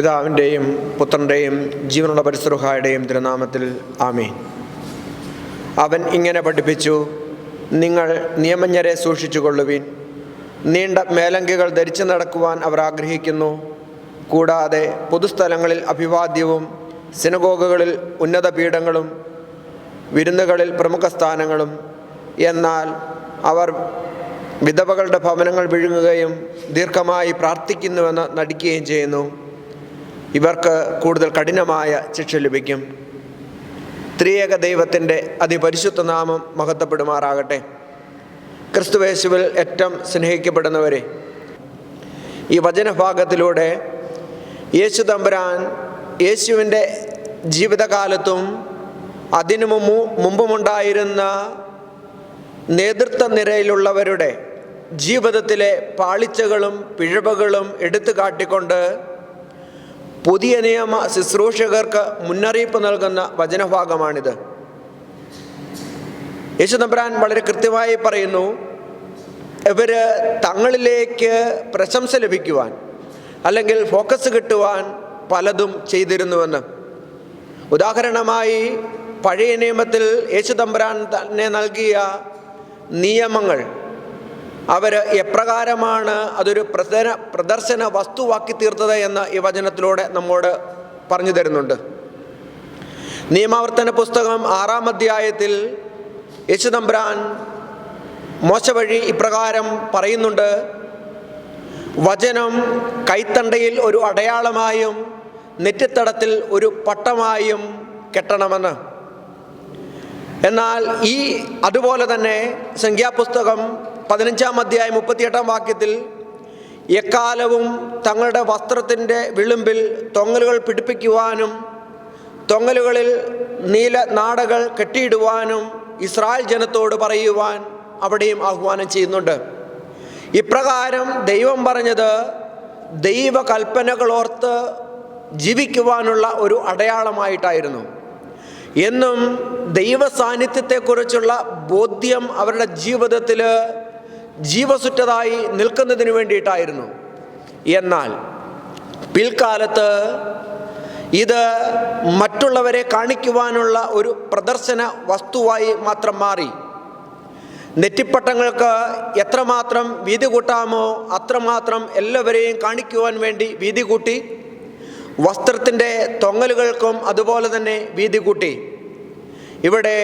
പിതാവിന്റെയും പുത്രന്റെയും ജീവനുള്ള പരിസരഹായുടെയും തിരുനാമത്തിൽ ആമീൻ. അവൻ ഇങ്ങനെ പഠിപ്പിച്ചു നിങ്ങൾ നിയമജ്ഞരെ സൂക്ഷിച്ചുകൊള്ളുവിൻ. നീണ്ട മേലങ്കികൾ ധരിച്ചു നടക്കുവാൻ അവർ ആഗ്രഹിക്കുന്നു. കൂടാതെ പൊതുസ്ഥലങ്ങളിൽ അഭിവാദ്യവും സിനഗോഗുകളിൽ ഉന്നത പീഠങ്ങളും വിരുന്നുകളിൽ പ്രമുഖ സ്ഥാനങ്ങളും. എന്നാൽ അവർ വിധവകളുടെ ഭവനങ്ങൾ വിഴുങ്ങുകയും ദീർഘമായി പ്രാർത്ഥിക്കുന്നുവെന്ന് നടിക്കുകയും ചെയ്യുന്നു. ഇവർക്ക് കൂടുതൽ കഠിനമായ ശിക്ഷ ലഭിക്കും. ത്രിയേക ദൈവത്തിന്റെ അതിപരിശുദ്ധ നാമം മഹത്വപ്പെടുമാറാകട്ടെ. ക്രിസ്തുവേശുവിൽ ഏറ്റവും സ്നേഹിക്കപ്പെടുന്നവരെ ഈ വചനഭാഗത്തിലൂടെ യേശു തമ്പുരാൻ യേശുവിന്റെ ജീവിതകാലത്തും അതിനു മുമ്പ് മുമ്പുമുണ്ടായിരുന്ന നേതൃത്വ നിരയിലുള്ളവരുടെ ജീവിതത്തിലെ പാളിച്ചകളും പിഴവുകളും എടുത്തു കാട്ടിക്കൊണ്ട് പുതിയ നിയമ ശുശ്രൂഷകർക്ക് മുന്നറിയിപ്പ് നൽകുന്ന വചനഭാഗമാണിത്. യേശുനബ്രാൻ വളരെ കൃത്യമായി പറയുന്നു ഇവർ തങ്ങളിലേക്ക് പ്രശംസ ലഭിക്കുവാൻ അല്ലെങ്കിൽ ഫോക്കസ് കിട്ടുവാൻ പലതും ചെയ്തിരുന്നുവെന്ന്. ഉദാഹരണമായി പഴയ നിയമത്തിൽ യേശുതമ്പുരാൻ തന്നെ നൽകിയ നിയമങ്ങൾ അവർ എപ്രകാരമാണ് അതൊരു പ്രദന പ്രദർശന വസ്തുവാക്കി തീർത്തത് എന്ന് ഈ വചനത്തിലൂടെ നമ്മോട് പറഞ്ഞു തരുന്നുണ്ട്. നിയമാവർത്തന പുസ്തകം ആറാം അധ്യായത്തിൽ യേശുതമ്പുരാൻ മോശ വഴി ഇപ്രകാരം പറയുന്നുണ്ട് വചനം കൈത്തണ്ടയിൽ ഒരു അടയാളമായും നെറ്റിത്തടത്തിൽ ഒരു പട്ടമായും കെട്ടണമെന്ന്. എന്നാൽ ഈ അതുപോലെ തന്നെ സംഖ്യാപുസ്തകം പതിനഞ്ചാം അധ്യായം മുപ്പത്തിയെട്ടാം വാക്യത്തിൽ എക്കാലവും തങ്ങളുടെ വസ്ത്രത്തിന്റെ വിളിമ്പിൽ തൊങ്ങലുകൾ പിടിപ്പിക്കുവാനും തൊങ്ങലുകളിൽ നീല നാടകൾ കെട്ടിയിടുവാനും ഇസ്രായേൽ ജനത്തോട് പറയുവാൻ അവിടെയും ആഹ്വാനം ചെയ്യുന്നുണ്ട്. ഇപ്രകാരം ദൈവം പറഞ്ഞത് ദൈവകൽപ്പനകളോർത്ത് ജീവിക്കുവാനുള്ള ഒരു അടയാളമായിട്ടായിരുന്നു. എന്നും ദൈവ സാന്നിധ്യത്തെക്കുറിച്ചുള്ള ബോധ്യം അവരുടെ ജീവിതത്തിൽ ജീവസുറ്റതായി നിൽക്കുന്നതിന് വേണ്ടിയിട്ടായിരുന്നു. എന്നാൽ പിൽക്കാലത്ത് ഇത് മറ്റുള്ളവരെ കാണിക്കുവാനുള്ള ഒരു പ്രദർശന വസ്തുവായി മാത്രം മാറി. നെറ്റിപ്പട്ടങ്ങൾക്ക് എത്രമാത്രം വീതി കൂട്ടാമോ അത്രമാത്രം എല്ലാവരെയും കാണിക്കുവാൻ വേണ്ടി വീതി കൂട്ടി. വസ്ത്രത്തിന്റെ തൊങ്ങലുകൾക്കും അതുപോലെ തന്നെ വീതി കൂട്ടി. ഇവിടെ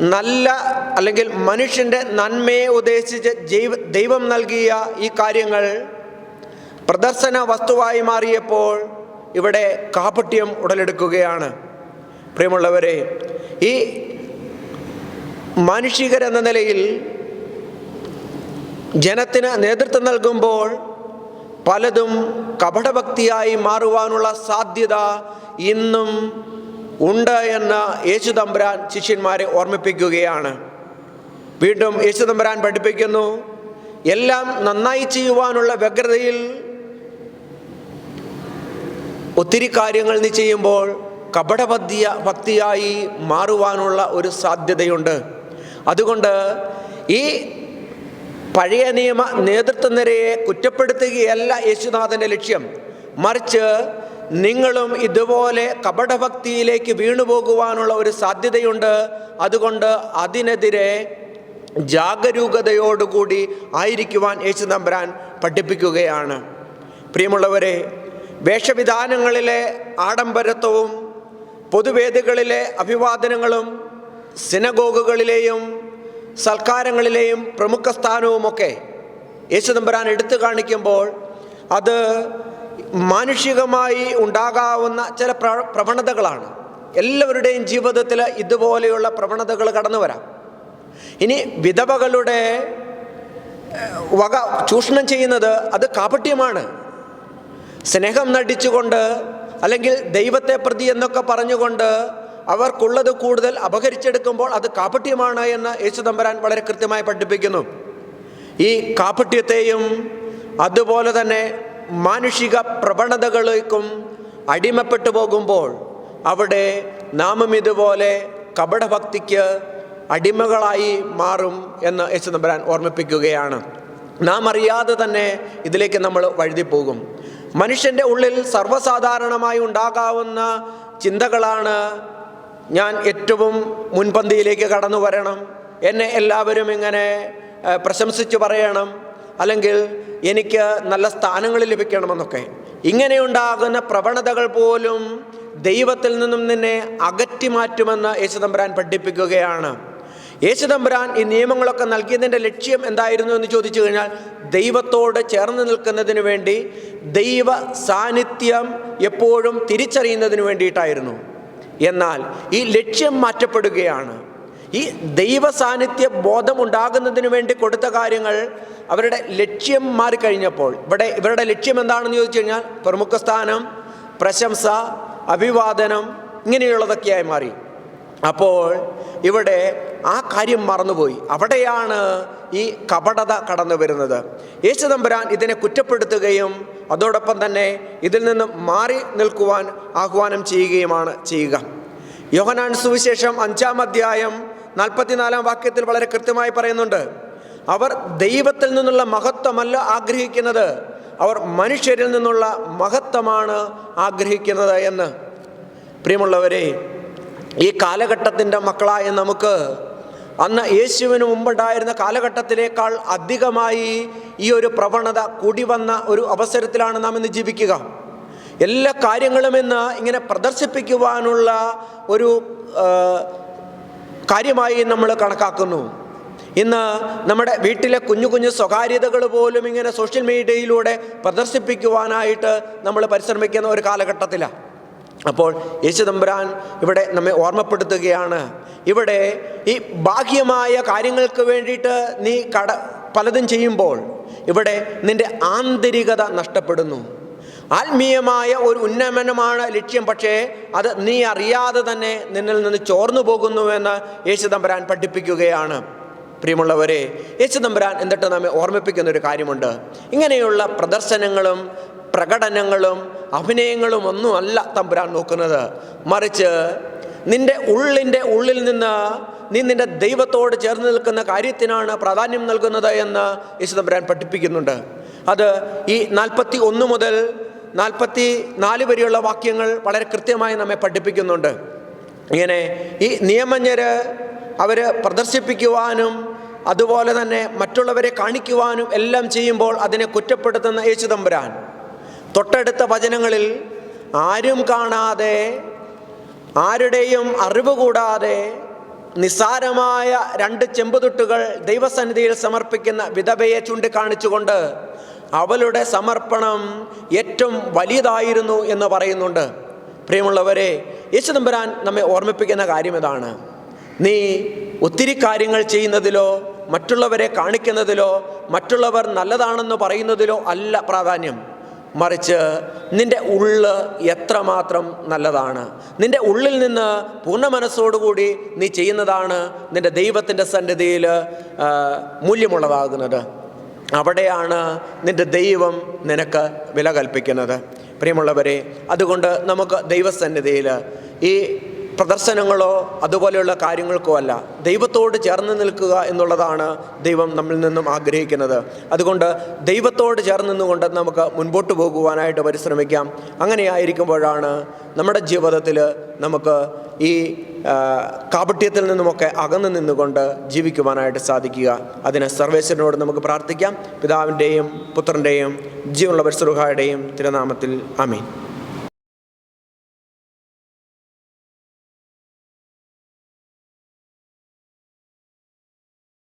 നല്ല അല്ലെങ്കിൽ മനുഷ്യന്റെ നന്മയെ ഉദ്ദേശിച്ച് ജൈവ ദൈവം നൽകിയ ഈ കാര്യങ്ങൾ പ്രദർശന വസ്തുവായി മാറിയപ്പോൾ ഇവിടെ കാപട്യം ഉടലെടുക്കുകയാണ്. പ്രിയമുള്ളവരെ ഈ മാനുഷികരെന്ന നിലയിൽ ജനത്തിന് നേതൃത്വം നൽകുമ്പോൾ പലതും കപടഭക്തിയായി മാറുവാനുള്ള സാധ്യത ഇന്നും ഉണ്ട് എന്ന് യേശു തമ്പുരാൻ ശിഷ്യന്മാരെ ഓർമ്മിപ്പിക്കുകയാണ്. വീണ്ടും യേശു തമ്പുരാൻ പഠിപ്പിക്കുന്നു എല്ലാം നന്നായി ചെയ്യുവാനുള്ള വ്യഗ്രതയിൽ ഒത്തിരി കാര്യങ്ങൾ നീ ചെയ്യുമ്പോൾ കപടഭക്തിയ ഭക്തിയായി മാറുവാനുള്ള ഒരു സാധ്യതയുണ്ട്. അതുകൊണ്ട് ഈ പഴയ നിയമ നേതൃത്വ നിരയെ കുറ്റപ്പെടുത്തുകയല്ല യേശുനാഥന്റെ ലക്ഷ്യം. മറിച്ച് നിങ്ങളും ഇതുപോലെ കപടഭക്തിയിലേക്ക് വീണുപോകുവാനുള്ള ഒരു സാധ്യതയുണ്ട്. അതുകൊണ്ട് അതിനെതിരെ ജാഗരൂകതയോടുകൂടി ആയിരിക്കുവാൻ യേശു തമ്പുരാൻ പഠിപ്പിക്കുകയാണ്. പ്രിയമുള്ളവരെ വേഷവിധാനങ്ങളിലെ ആഡംബരത്വവും പൊതുവേദികളിലെ അഭിവാദനങ്ങളും സിനഗോഗുകളിലെയും സൽക്കാരങ്ങളിലെയും പ്രമുഖ സ്ഥാനവുമൊക്കെ യേശുദമ്പരാൻ എടുത്തു കാണിക്കുമ്പോൾ അത് മാനുഷികമായി ഉണ്ടാകാവുന്ന ചില പ്ര പ്രവണതകളാണ്. എല്ലാവരുടെയും ജീവിതത്തിൽ ഇതുപോലെയുള്ള പ്രവണതകൾ കടന്നു വരാം. ഇനി വിധവകളുടെ വക ചൂഷണം ചെയ്യുന്നത് അത് കാപട്യമാണ്. സ്നേഹം നടിച്ചുകൊണ്ട് അല്ലെങ്കിൽ ദൈവത്തെ പ്രതി എന്നൊക്കെ പറഞ്ഞുകൊണ്ട് അവർക്കുള്ളത് കൂടുതൽ അപഹരിച്ചെടുക്കുമ്പോൾ അത് കാപട്യമാണ് എന്ന് യേശു തമ്പരാൻ വളരെ കൃത്യമായി പഠിപ്പിക്കുന്നു. ഈ കാപട്യത്തെയും അതുപോലെ തന്നെ മാനുഷിക പ്രവണതകളേക്കും അടിമപ്പെട്ടു പോകുമ്പോൾ അവിടെ നാമും ഇതുപോലെ കപടഭക്തിക്ക് അടിമകളായി മാറും എന്ന് യേശു നമ്പരാൻ ഓർമ്മിപ്പിക്കുകയാണ്. നാം അറിയാതെ തന്നെ ഇതിലേക്ക് നമ്മൾ വഴുതിപ്പോകും. മനുഷ്യന്റെ ഉള്ളിൽ സർവസാധാരണമായി ഉണ്ടാകാവുന്ന ചിന്തകളാണ് ഞാൻ ഏറ്റവും മുൻപന്തിയിലേക്ക് കടന്നു വരണം എന്നെ എല്ലാവരും ഇങ്ങനെ പ്രശംസിച്ചു പറയണം. അല്ലെങ്കിൽ എനിക്ക് നല്ല സ്ഥാനങ്ങൾ ലഭിക്കണമെന്നൊക്കെ. ഇങ്ങനെയുണ്ടാകുന്ന പ്രവണതകൾ പോലും ദൈവത്തിൽ നിന്നും നിന്നെ അകറ്റി മാറ്റുമെന്ന് യേശുദമ്പരാൻ പഠിപ്പിക്കുകയാണ്. യേശുദമ്പരാൻ ഈ നിയമങ്ങളൊക്കെ നൽകിയതിന്റെ ലക്ഷ്യം എന്തായിരുന്നു എന്ന് ചോദിച്ചു കഴിഞ്ഞാൽ ദൈവത്തോട് ചേർന്ന് നിൽക്കുന്നതിന് വേണ്ടി ദൈവ സാന്നിധ്യം എപ്പോഴും തിരിച്ചറിയുന്നതിന് വേണ്ടിയിട്ടായിരുന്നു. എന്നാൽ ഈ ലക്ഷ്യം മാറ്റപ്പെടുകയാണ്. ഈ ദൈവ സാന്നിധ്യ ബോധമുണ്ടാകുന്നതിന് വേണ്ടി കൊടുത്ത കാര്യങ്ങൾ അവരുടെ ലക്ഷ്യം മാറിക്കഴിഞ്ഞപ്പോൾ ഇവിടെ ഇവരുടെ ലക്ഷ്യം എന്താണെന്ന് ചോദിച്ചു കഴിഞ്ഞാൽ പ്രമുഖ സ്ഥാനം പ്രശംസ അഭിവാദനം ഇങ്ങനെയുള്ളതൊക്കെയായി മാറി. അപ്പോൾ ഇവിടെ ആ കാര്യം മറന്നുപോയി. അവിടെയാണ് ഈ കപടത കടന്നു വരുന്നത്. യേശുദമ്പുരാൻ ഇതിനെ കുറ്റപ്പെടുത്തുകയും അതോടൊപ്പം തന്നെ ഇതിൽ നിന്ന് മാറി നിൽക്കുവാൻ ആഹ്വാനം ചെയ്യുകയുമാണ് ചെയ്യുക. യോഹനാൻ സുവിശേഷം അഞ്ചാം അധ്യായം നാൽപ്പത്തിനാലാം വാക്യത്തിൽ വളരെ കൃത്യമായി പറയുന്നുണ്ട്. അവർ ദൈവത്തിൽ നിന്നുള്ള മഹത്വമല്ല ആഗ്രഹിക്കുന്നത്. അവർ മനുഷ്യരിൽ നിന്നുള്ള മഹത്വമാണ് ആഗ്രഹിക്കുന്നത് എന്ന്. പ്രിയമുള്ളവരെ ഈ കാലഘട്ടത്തിന്റെ മക്കളായ നമുക്ക് അന്ന് യേശുവിന് മുമ്പുണ്ടായിരുന്ന കാലഘട്ടത്തിലേക്കാൾ അധികമായി ഈ ഒരു പ്രവണത കൂടി വന്ന ഒരു അവസരത്തിലാണ് നാം ഇന്ന് ജീവിക്കുക. എല്ലാ കാര്യങ്ങളും ഇന്ന് ഇങ്ങനെ പ്രദർശിപ്പിക്കുവാനുള്ള ഒരു കാര്യമായി നമ്മൾ കണക്കാക്കുന്നു. ഇന്ന് നമ്മുടെ വീട്ടിലെ കുഞ്ഞു കുഞ്ഞു സ്വകാര്യതകൾ പോലും ഇങ്ങനെ സോഷ്യൽ മീഡിയയിലൂടെ പ്രദർശിപ്പിക്കുവാനായിട്ട് നമ്മൾ പരിശ്രമിക്കുന്ന ഒരു കാലഘട്ടത്തിലാണ് അപ്പോൾ യേശുദമ്പുരാൻ ഇവിടെ നമ്മെ ഓർമ്മപ്പെടുത്തുകയാണ്. ഇവിടെ ഈ ബാഹ്യമായ കാര്യങ്ങൾക്ക് വേണ്ടിയിട്ട് നീ കട പലതും ചെയ്യുമ്പോൾ ഇവിടെ നിന്റെ ആന്തരികത നഷ്ടപ്പെടുന്നു. ആത്മീയമായ ഒരു ഉന്നമനമാണ് ലക്ഷ്യം. പക്ഷേ അത് നീ അറിയാതെ തന്നെ നിന്നിൽ നിന്ന് ചോർന്നു പോകുന്നുവെന്ന് യേശുദമ്പരാൻ പഠിപ്പിക്കുകയാണ്. പ്രിയമുള്ളവരെ യേശുദമ്പരാൻ എന്നിട്ട് നമ്മെ ഓർമ്മിപ്പിക്കുന്ന ഒരു കാര്യമുണ്ട്. ഇങ്ങനെയുള്ള പ്രദർശനങ്ങളും പ്രകടനങ്ങളും അഭിനയങ്ങളും ഒന്നുമല്ല തമ്പുരാൻ നോക്കുന്നത്. മറിച്ച് നിന്റെ ഉള്ളിന്റെ ഉള്ളിൽ നിന്ന് നീ നിന്റെ ദൈവത്തോട് ചേർന്ന് നിൽക്കുന്ന കാര്യത്തിനാണ് പ്രാധാന്യം നൽകുന്നത് എന്ന് യേശുദമ്പുരാൻ പഠിപ്പിക്കുന്നുണ്ട്. അത് ഈ നാൽപ്പത്തി ഒന്ന് മുതൽ നാൽപ്പത്തി നാല് വരെയുള്ള വാക്യങ്ങൾ വളരെ കൃത്യമായി നമ്മെ പഠിപ്പിക്കുന്നുണ്ട്. ഇങ്ങനെ ഈ നിയമജ്ഞര് അവർ പ്രദർശിപ്പിക്കുവാനും അതുപോലെ തന്നെ മറ്റുള്ളവരെ കാണിക്കുവാനും എല്ലാം ചെയ്യുമ്പോൾ അതിനെ കുറ്റപ്പെടുത്തുന്ന യേശുദമ്പുരാൻ തൊട്ടടുത്ത വചനങ്ങളിൽ ആരും കാണാതെ ആരുടെയും അറിവ് കൂടാതെ നിസ്സാരമായ രണ്ട് ചെമ്പുതുട്ടുകൾ ദൈവസന്നിധിയിൽ സമർപ്പിക്കുന്ന വിധവയെ ചൂണ്ടിക്കാണിച്ചുകൊണ്ട് അവളുടെ സമർപ്പണം ഏറ്റവും വലിയതായിരുന്നു എന്ന് പറയുന്നുണ്ട്. പ്രിയമുള്ളവരെ യേശുദമ്പുരാൻ നമ്മെ ഓർമ്മിപ്പിക്കുന്ന കാര്യം ഇതാണ് നീ ഒത്തിരി കാര്യങ്ങൾ ചെയ്യുന്നതിലോ മറ്റുള്ളവരെ കാണിക്കുന്നതിലോ മറ്റുള്ളവർ നല്ലതാണെന്ന് പറയുന്നതിലോ അല്ല പ്രാധാന്യം. മറിച്ച് നിന്റെ ഉള്ള് എത്രമാത്രം നല്ലതാണ്. നിന്റെ ഉള്ളിൽ നിന്ന് പൂർണ മനസ്സോടുകൂടി നീ ചെയ്യുന്നതാണ് നിന്റെ ദൈവത്തിന്റെ സന്നിധിയിൽ മൂല്യമുള്ളതാകുന്നത്. അവിടെയാണ് നിന്റെ ദൈവം നിനക്ക് വില കൽപ്പിക്കുന്നത്. പ്രിയമുള്ളവരെ അതുകൊണ്ട് നമുക്ക് ദൈവസന്നിധിയിൽ ഈ പ്രദർശനങ്ങളോ അതുപോലെയുള്ള കാര്യങ്ങൾക്കോ അല്ല. ദൈവത്തോട് ചേർന്ന് നിൽക്കുക എന്നുള്ളതാണ് ദൈവം നമ്മിൽ നിന്നും ആഗ്രഹിക്കുന്നത്. അതുകൊണ്ട് ദൈവത്തോട് ചേർന്ന് നിന്നുകൊണ്ട് നമുക്ക് മുൻപോട്ട് പോകുവാനായിട്ട് പരിശ്രമിക്കാം. അങ്ങനെയായിരിക്കുമ്പോഴാണ് നമ്മുടെ ജീവിതത്തിൽ നമുക്ക് ഈ കാപട്യത്തിൽ നിന്നുമൊക്കെ അകന്നു നിന്നുകൊണ്ട് ജീവിക്കുവാനായിട്ട് സാധിക്കുക. അതിന് സർവേശ്വരനോട് നമുക്ക് പ്രാർത്ഥിക്കാം. പിതാവിന്റെയും പുത്രന്റെയും ജീവനുള്ള പരിശ്രഹായുടെയും തിരുനാമത്തിൽ അമീൻ